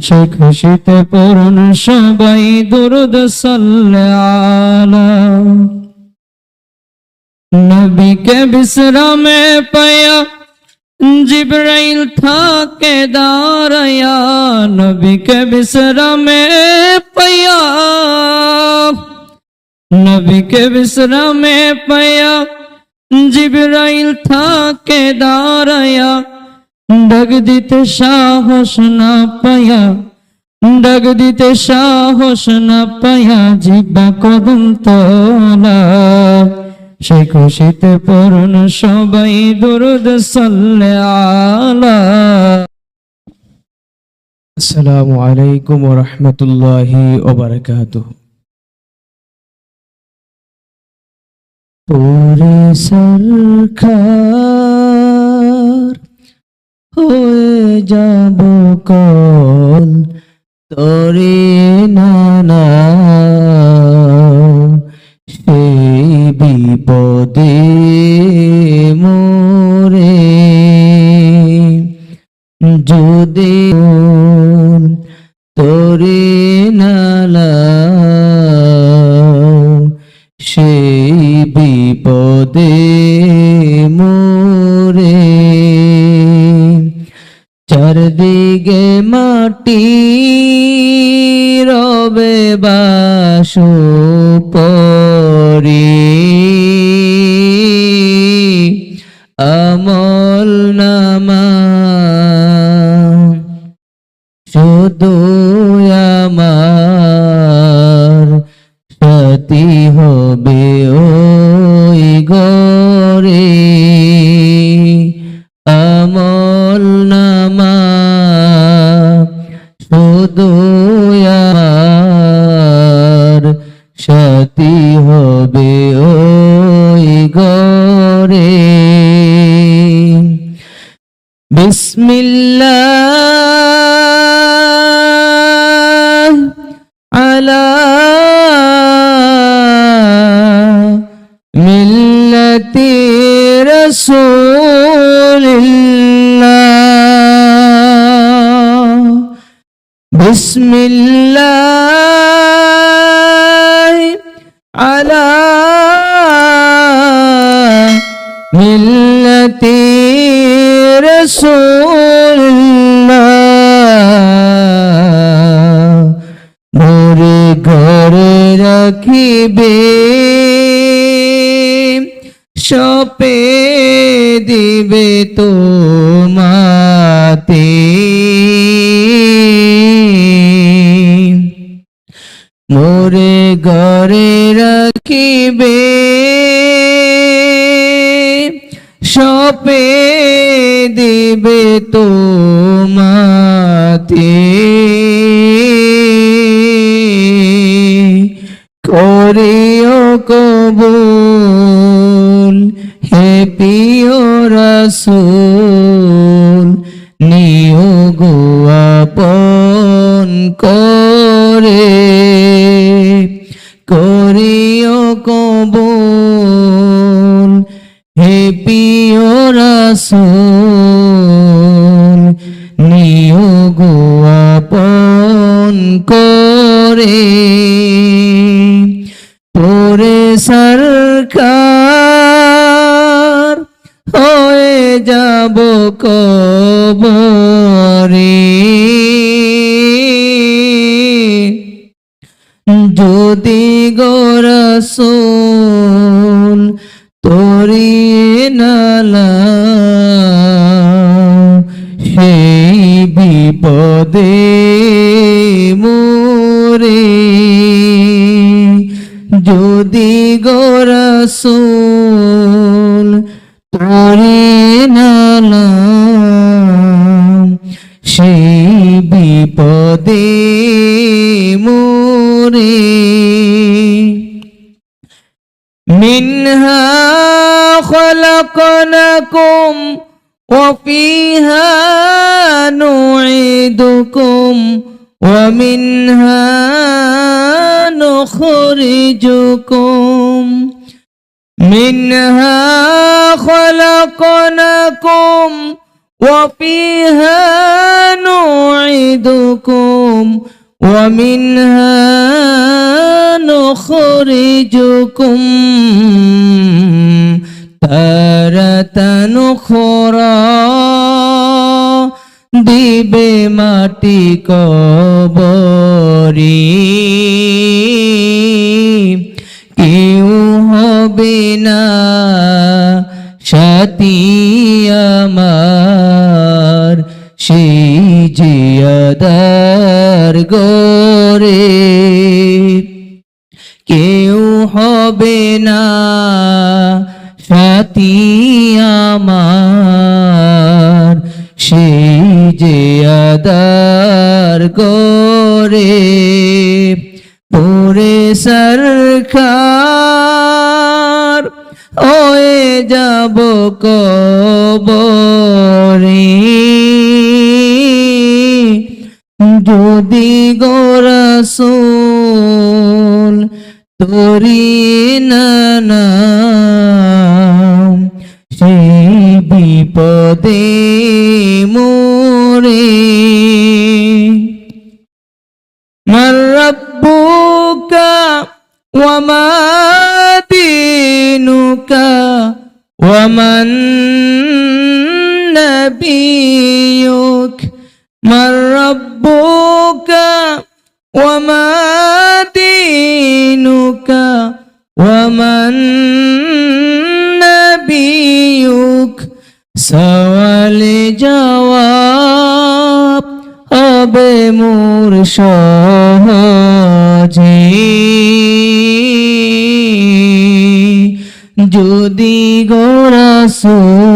সে খুশিতে পূরণ সবাই দুরুদ সাল্লে আলা নবীকে বিশ্রামে পায়া জিব্রাইল থাকে দাঁড়ায়া নবীকে বিশ্রামে পায়া নবীকে বিশ্রামে পায়া জিব্রাইল থাকে দাঁড়ায়া ডাক দিতে সাহস না পায়া ডাক দিতে সাহস না পায়া জিব্বা কদম তলা। সে খুশিতে পূর্ণ সবাই দুরুদ সাল্লে আলা। আসসালামু আলাইকুম রহমতুল্লাহি ওবরাকাতুহ পুরে সরকার হয়ে যাব কল তরে নানা। সেই বিপদে মোরে যদি বাসু পরি আমল নামা। শুধু আমার সাথী হবে ওই গরে আমল নামা। শুধু বিসমিল্লাহ আলা মিল্লতি রাসূলিল্লাহ। মোরে ঘরে রাখিবে সপে সপে দিবে তো মাতে করিও কবুল হে প্রিয় রাসূল নিও গো আপন করে। রাসূল নিও গো আপন করে। পরে সরকার হয়ে যাব কবরে। যদি গোরসুল তোরে নালা সেই বিপদে মোরে منها خلقناكم وفيها نعيدكم ومنها نخرجكم منها خلقناكم وفيها نعيدكم ومنها نخرجكم تارة أخرى দিবে মাটি কবরি গোরে কেউ হবে না সাথী আমার, সেই যে আদার গোরে পুরে সরকার হয়ে যাব কবরে। যদি গোরসুল তোরি না সেই বিপদে মোরে من ربك وما دينك ومن نبيك من ربك وما دينك ومن نبيك সওয়াল জবাব হবে মোর সহজে যদি গোরাসুল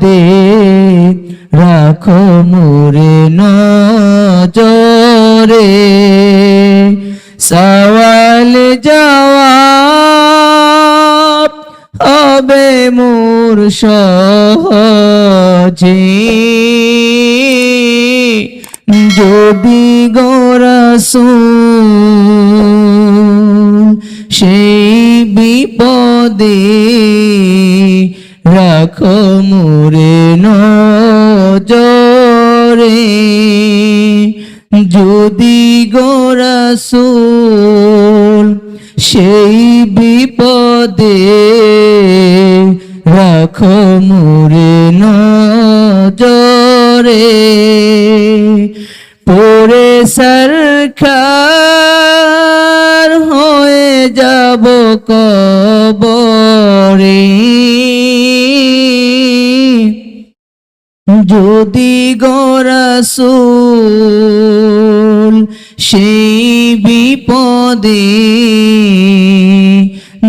বিপদে রাখো মোরে নজরে। সওয়াল জবাব হবে মোর সহজে। যদি গোরসুল সেই বিপদে যদি গোরসুল সেই বিপদে রাখো মোরে নজরে পরে সরকার হয়ে যাব কবরে। যদি গোরসুল সেই বিপদে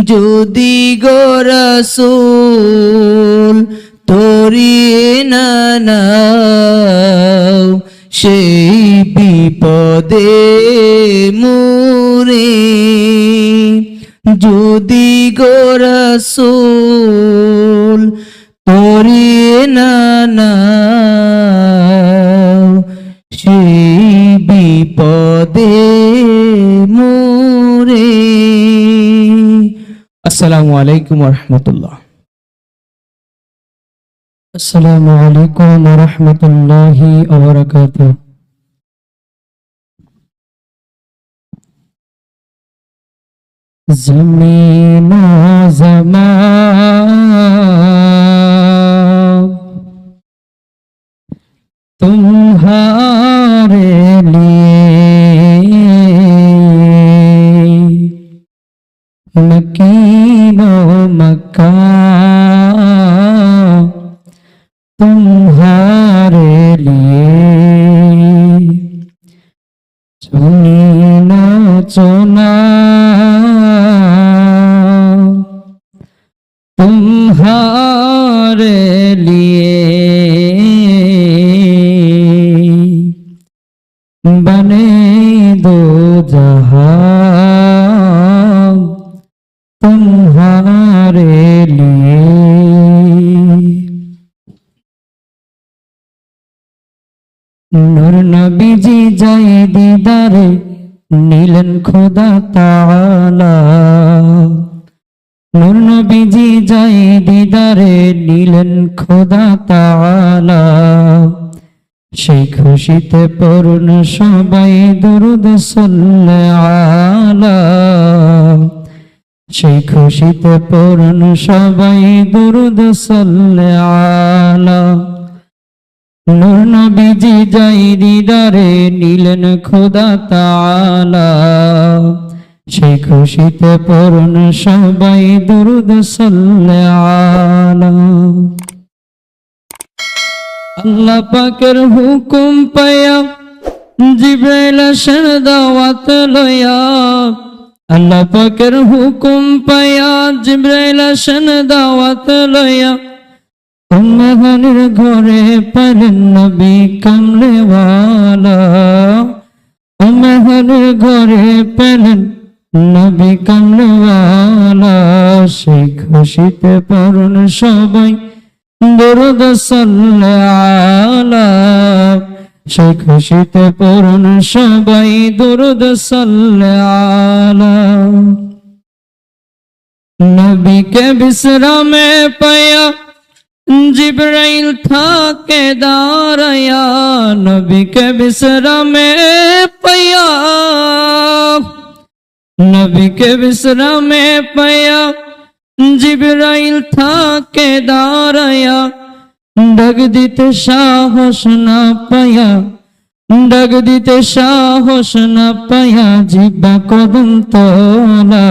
যদি গোরসুল তরিয়ে না সেই বিপদে মুরে যদি গোরসুল তরিয়ে না সেই বিপদে দে মোরে। আসসালামু আলাইকুম রহমতুল্লাহ আসসালামু আলাইকুম রহমতুল্লাহি ওবরাকাতুহ। জমিন জমা। তুমহা മക്കീനോ മക്കാ তাআলা। নূর নবীজি যাই দিদারে নীলেন খোদা তাআলা। খুশিতে পূর্ণ সবাই দুরুদ সাল্লে আলা। সেই খুশিতে পূর্ণ সবাই দুরুদ সাল্লে আলা। নূর নবীজি যাই দিদারে নিলেন খোদা তাআলা। সেই খুশিতে সবাই দুরুদ আল্লাহ পাকের হুকুম পায়া আসেন দাওয়াত লয়া আল্লাহ পাকের হুকুম পায়া জিব্রাইল আসেন দাওয়াত লয়া উম্মাহানির ঘরে পারেন নবী কামলেওয়ালা। উম্মাহানির ঘরে পেলেন নবী কামলেওয়ালা সেই খুশিতে পড়ুন সবাই। দরুদ সাল্লে সেই খুশিতে পড়ুন সবাই। দরুদ নবীকে বিশ্রামে পায়া জিব্রাইল থাকে দাঁড়ায়া নবীকে বিশ্রামে পায়া নবীকে বিশ্রামে পায়া জিব্রাইল থাকে দাঁড়ায়া ডাক দিতে সাহস না পায়া ডাক দিতে সাহস না পায়া জিব্বা কদম তোলা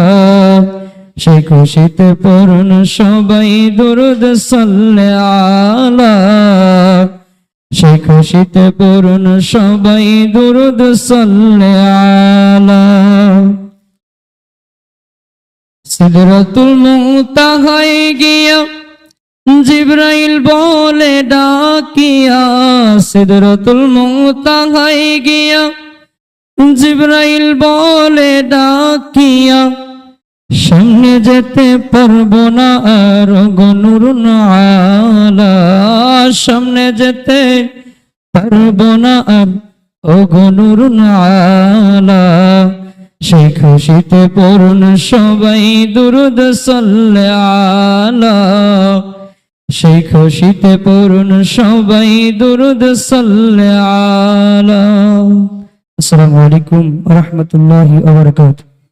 সেই খুশিতে পূর্ণ সবাই দুরুদ সাল্লে আলা। সেই খুশিতে পূর্ণ সবাই দুরুদ সাল্লে আলা। সিদরাতুল মুতাহায় গিয়া জিব্রাইল বলে ডাকিয়া, সিদরাতুল মুতাহায় গিয়া জিব্রাইল বলে ডাকিয়া, সামনে যেতে পারব না আর গনুর আলা সামনে যেতে পারব না আর ও গনুর আলা সেই খুশিতে পূর্ণ সবাই দুরুদ সাল্লে আলা। সেই খুশিতে পূর্ণ সবাই দুরুদ সাল্লে আলা। আসসালামু আলাইকুম রহমতুল্লাহি ওয়া বারাকাতুহু।